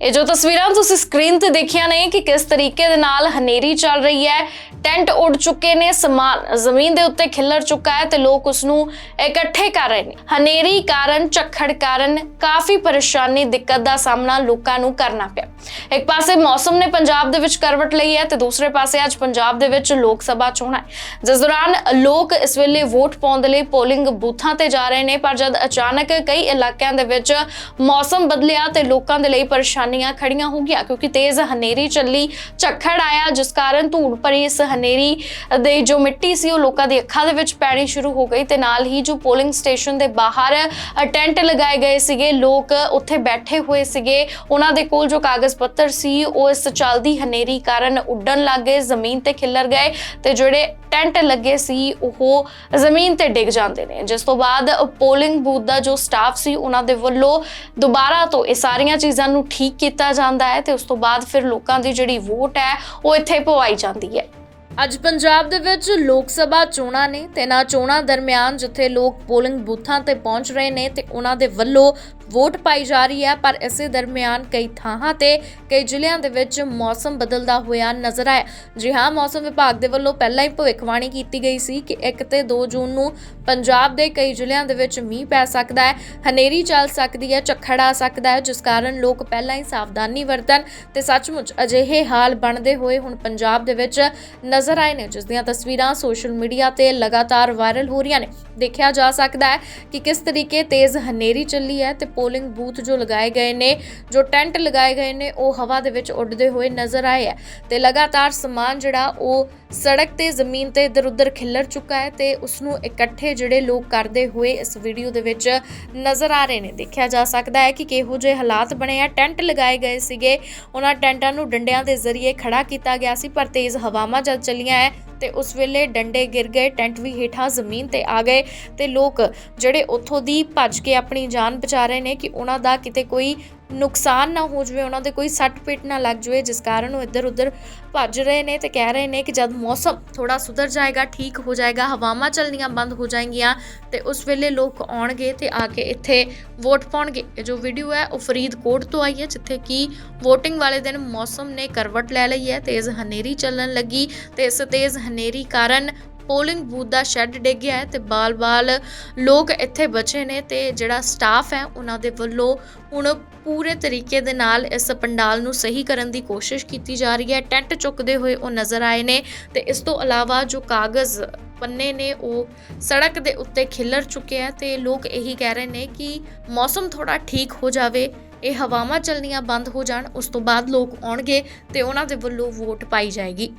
ਇਹ ਜੋ ਤਸਵੀਰਾਂ ਤੁਸੀਂ ਸਕਰੀਨ ਤੇ ਦੇਖੀਆਂ ਨੇ ਕਿ ਕਿਸ ਤਰੀਕੇ ਦੇ ਨਾਲ ਹਨੇਰੀ ਚੱਲ ਰਹੀ ਹੈ, ਟੈਂਟ ਉੱਡ ਚੁੱਕੇ ਨੇ, ਸਮਾਨ, ਜ਼ਮੀਨ ਦੇ ਉੱਤੇ ਖਿੱਲਰ ਚੁੱਕਾ ਹੈ ਤੇ ਲੋਕ ਉਸ ਨੂੰ ਇਕੱਠੇ ਕਰ ਰਹੇ ਨੇ। ਹਨੇਰੀ ਕਾਰਨ, ਝੱਖੜ ਕਾਰਨ ਕਾਫੀ ਪਰੇਸ਼ਾਨੀ, ਦਿੱਕਤ ਦਾ ਸਾਹਮਣਾ ਲੋਕਾਂ ਨੂੰ ਕਰਨਾ ਪਿਆ। ਇੱਕ ਪਾਸੇ ਮੌਸਮ ਨੇ ਪੰਜਾਬ ਦੇ ਵਿੱਚ ਕਰਵਟ ਲਈ ਹੈ ਤੇ ਦੂਸਰੇ ਪਾਸੇ ਅੱਜ ਪੰਜਾਬ ਦੇ ਵਿੱਚ ਲੋਕ ਸਭਾ ਚੋਣਾਂ ਹੈ। ਜਿਸ ਦੌਰਾਨ ਲੋਕ ਇਸ ਵੇਲੇ ਵੋਟ ਪਾਉਣ ਦੇ ਲਈ ਪੋਲਿੰਗ ਬੂਥਾਂ ਤੇ ਜਾ ਰਹੇ ਨੇ, ਪਰ ਜਦ ਅਚਾਨਕ ਕਈ ਇਲਾਕਿਆਂ ਦੇ ਵਿੱਚ ਮੌਸਮ ਬਦਲਿਆ ਤੇ ਲੋਕਾਂ ਦੇ ਲਈ ਪਰੇਸ਼ਾਨੀ ਪਰੇਸ਼ਾਨੀਆਂ ਖੜੀਆਂ ਹੋ ਗਈਆਂ ਕਿਉਂਕਿ ਤੇਜ਼ ਹਨੇਰੀ ਚੱਲੀ, ਝੱਖੜ ਆਇਆ, ਜਿਸ ਕਾਰਨ ਧੂੜ ਭਰੀ ਇਸ ਹਨੇਰੀ ਦੇ ਜੋ ਮਿੱਟੀ ਸੀ ਉਹ ਲੋਕਾਂ ਦੀ ਅੱਖਾਂ ਦੇ ਵਿੱਚ ਪੈਣੀ ਸ਼ੁਰੂ ਹੋ ਗਈ ਤੇ ਨਾਲ ਹੀ ਜੋ ਪੋਲਿੰਗ ਸਟੇਸ਼ਨ ਦੇ ਬਾਹਰ ਟੈਂਟ ਲਗਾਏ ਗਏ ਸੀਗੇ, ਲੋਕ ਉੱਥੇ ਬੈਠੇ ਹੋਏ ਸੀਗੇ। ਉਹਨਾਂ ਦੇ ਕੋਲ ਜੋ ਕਾਗਜ਼ ਪੱਤਰ ਸੀ, ਉਹ ਇਸ ਚੱਲਦੀ ਹਨੇਰੀ ਕਾਰਨ ਉੱਡਣ ਲੱਗ ਗਏ, ਜ਼ਮੀਨ ਤੇ ਖਿੱਲਰ ਗਏ ਤੇ ਜਿਹੜੇ ਟੈਂਟ ਲੱਗੇ ਸੀ, ਉਹ ਜ਼ਮੀਨ ਤੇ ਡਿੱਗ ਜਾਂਦੇ ਨੇ। ਜਿਸ ਤੋਂ ਬਾਅਦ ਪੋਲਿੰਗ ਬੂਥ ਦਾ ਜੋ ਸਟਾਫ ਸੀ, ਉਹਨਾਂ ਦੇ ਵੱਲੋਂ ਦੁਬਾਰਾ ਤੋਂ ਇਹ ਸਾਰੀਆਂ ਚੀਜ਼ਾਂ ਨੂੰ ਠੀਕ ਕੀਤਾ ਜਾਂਦਾ ਹੈ ਤੇ ਉਸ ਤੋਂ ਬਾਅਦ ਫਿਰ ਲੋਕਾਂ ਦੀ ਜਿਹੜੀ ਵੋਟ ਹੈ, ਉਹ ਇੱਥੇ ਪਵਾਈ ਜਾਂਦੀ ਹੈ। ਅੱਜ ਪੰਜਾਬ ਦੇ ਵਿੱਚ ਲੋਕ ਸਭਾ ਚੋਣਾਂ ਨੇ ਤੇ ਨਾ ਚੋਣਾਂ ਦਰਮਿਆਨ ਜਿੱਥੇ ਲੋਕ ਪੋਲਿੰਗ ਬੂਥਾਂ ਤੇ ਪਹੁੰਚ ਰਹੇ ਨੇ ਤੇ ਉਹਨਾਂ ਦੇ ਵੱਲੋਂ ਵੋਟ ਪਾਈ ਜਾ ਰਹੀ ਹੈ, ਪਰ ਇਸੇ ਦਰਮਿਆਨ ਕਈ ਥਾਵਾਂ ਤੇ ਕਈ ਜ਼ਿਲ੍ਹਿਆਂ ਦੇ ਵਿੱਚ ਮੌਸਮ ਬਦਲਦਾ ਹੋਇਆ ਨਜ਼ਰ ਆਇਆ। ਜੀ ਹਾਂ, ਮੌਸਮ ਵਿਭਾਗ ਦੇ ਵੱਲੋਂ ਪਹਿਲਾਂ ਹੀ ਭਵਿੱਖਬਾਣੀ ਕੀਤੀ ਗਈ ਸੀ ਕਿ 1 ਤੇ 2 ਜੂਨ ਨੂੰ ਪੰਜਾਬ ਦੇ ਕਈ ਜ਼ਿਲ੍ਹਿਆਂ ਦੇ ਵਿੱਚ ਮੀਂਹ ਪੈ ਸਕਦਾ ਹੈ, ਹਨੇਰੀ ਚੱਲ ਸਕਦੀ ਹੈ, ਝੱਖੜ ਆ ਸਕਦਾ ਹੈ, ਜਿਸ ਕਾਰਨ ਲੋਕ ਪਹਿਲਾਂ ਹੀ ਸਾਵਧਾਨੀ ਵਰਤਣ ਤੇ ਸੱਚਮੁੱਚ ਅਜਿਹੇ ਹਾਲ ਬਣਦੇ ਹੋਏ ਹੁਣ ਪੰਜਾਬ ਦੇ ਵਿੱਚ ਨਜ਼ਰ ਆਏ ਨੇ, ਜਿਸ ਦੀਆਂ ਤਸਵੀਰਾਂ ਸੋਸ਼ਲ ਮੀਡੀਆ ਤੇ ਲਗਾਤਾਰ ਵਾਇਰਲ ਹੋ ਰਹੀਆਂ ਨੇ। ਦੇਖਿਆ ਜਾ ਸਕਦਾ ਹੈ ਕਿ ਕਿਸ ਤਰੀਕੇ ਤੇਜ਼ ਹਨੇਰੀ ਚੱਲੀ ਹੈ ਤੇ ਪੋਲਿੰਗ ਬੂਥ ਜੋ ਲਗਾਏ ਗਏ ਨੇ, ਜੋ ਟੈਂਟ ਲਗਾਏ ਗਏ ਨੇ, ਉਹ ਹਵਾ ਦੇ ਵਿੱਚ ਉੱਡਦੇ ਹੋਏ ਨਜ਼ਰ ਆਏ ਹੈ ਤੇ ਲਗਾਤਾਰ ਸਮਾਨ ਜਿਹੜਾ ਉਹ ਸੜਕ ਤੇ ਜ਼ਮੀਨ ਤੇ ਇਧਰ ਉਧਰ ਖਿੱਲਰ ਚੁੱਕਾ ਹੈ ਤੇ ਉਸ ਨੂੰ ਇਕੱਠੇ ਜਿਹੜੇ ਲੋਕ ਕਰਦੇ ਹੋਏ ਇਸ ਵੀਡੀਓ ਦੇ ਵਿੱਚ ਨਜ਼ਰ ਆ ਰਹੇ ਨੇ। ਦੇਖਿਆ ਜਾ ਸਕਦਾ ਹੈ ਕਿ ਕਿਹੋ ਜਿਹੇ ਹਾਲਾਤ ਬਣੇ ਆ। ਟੈਂਟ ਲਗਾਏ ਗਏ ਸੀਗੇ। ਉਹਨਾਂ ਟੈਂਟਾਂ ਨੂੰ ਡੰਡਿਆਂ ਦੇ ਜ਼ਰੀਏ ਖੜਾ ਕੀਤਾ ਗਿਆ ਸੀ, ਪਰ ਤੇਜ਼ ਹਵਾਵਾਂ ਜਦ ਚੱਲੀਆਂ ਹੈ ਤੇ ਉਸ ਵੇਲੇ ਡੰਡੇ ਗਿਰ ਗਏ, ਟੈਂਟ ਵੀ ਹੇਠਾਂ ਜ਼ਮੀਨ ਤੇ ਆ ਗਏ ਤੇ ਲੋਕ ਜਿਹੜੇ ਉੱਥੋਂ ਦੀ ਭੱਜ ਕੇ ਆਪਣੀ ਜਾਨ ਬਚਾ ਰਹੇ ਨੇ ਕਿ ਉਹਨਾਂ ਦਾ ਕਿਤੇ ਕੋਈ ਨੁਕਸਾਨ ਨਾ ਹੋ ਜਾਵੇ, ਉਹਨਾਂ ਦੇ ਕੋਈ ਸੱਟ ਪਿੱਟ ਨਾ ਲੱਗ ਜਾਵੇ, ਜਿਸ ਕਾਰਨ ਉਹ ਇੱਧਰ ਉੱਧਰ ਭੱਜ ਰਹੇ ਨੇ ਤੇ ਕਹਿ ਰਹੇ ਨੇ ਕਿ ਜਦ ਮੌਸਮ ਥੋੜਾ ਸੁਧਰ ਜਾਏਗਾ, ਠੀਕ ਹੋ ਜਾਏਗਾ, ਹਵਾਵਾਂ ਚੱਲਣੀਆਂ ਬੰਦ ਹੋ ਜਾਣਗੀਆਂ ਤੇ ਉਸ ਵੇਲੇ ਲੋਕ ਆਉਣਗੇ ਤੇ ਆ ਕੇ ਇੱਥੇ ਵੋਟ ਪਾਉਣਗੇ। ਇਹ ਜੋ ਵੀਡੀਓ ਹੈ, ਉਹ ਫਰੀਦਕੋਟ ਤੋਂ ਆਈ ਹੈ, ਜਿੱਥੇ ਕਿ VOTING ਵਾਲੇ ਦਿਨ ਮੌਸਮ ਨੇ ਕਰਵਟ ਲੈ ਲਈ ਹੈ, ਤੇਜ਼ ਹਨੇਰੀ ਚੱਲਣ ਲੱਗੀ ਤੇ ਇਸ ਤੇਜ਼ ਹਨੇਰੀ ਕਾਰਨ ਪੋਲਿੰਗ ਬੂਥ ਦਾ ਸ਼ੈੱਡ ਡਿੱਗਿਆ ਹੈ ਤੇ ਬਾਲ-ਬਾਲ ਲੋਕ ਇੱਥੇ ਬਚੇ ਨੇ ਤੇ ਜਿਹੜਾ ਸਟਾਫ ਹੈ ਉਹਨਾਂ ਦੇ ਵੱਲੋਂ ਹੁਣ ਪੂਰੇ ਤਰੀਕੇ ਦੇ ਨਾਲ ਇਸ ਪੰਡਾਲ ਨੂੰ ਸਹੀ ਕਰਨ ਦੀ ਕੋਸ਼ਿਸ਼ ਕੀਤੀ ਜਾ ਰਹੀ ਹੈ। ਟੈਂਟ ਚੁੱਕਦੇ ਹੋਏ ਉਹ ਨਜ਼ਰ ਆਏ ਨੇ ਤੇ ਇਸ ਤੋਂ ਇਲਾਵਾ ਜੋ ਕਾਗਜ਼ ਪੰਨੇ ਨੇ ਉਹ ਸੜਕ ਦੇ ਉੱਤੇ ਖਿੱਲਰ ਚੁੱਕੇ ਆ ਤੇ ਲੋਕ ਇਹੀ ਕਹਿ ਰਹੇ ਨੇ ਕਿ ਮੌਸਮ ਥੋੜਾ ਠੀਕ ਹੋ ਜਾਵੇ, ਇਹ ਹਵਾਵਾਂ ਚੱਲਣੀਆਂ ਬੰਦ ਹੋ ਜਾਣ, ਉਸ ਤੋਂ ਬਾਅਦ ਲੋਕ ਆਉਣਗੇ ਤੇ ਉਹਨਾਂ ਦੇ ਵੱਲੋਂ ਵੋਟ ਪਾਈ ਜਾਏਗੀ।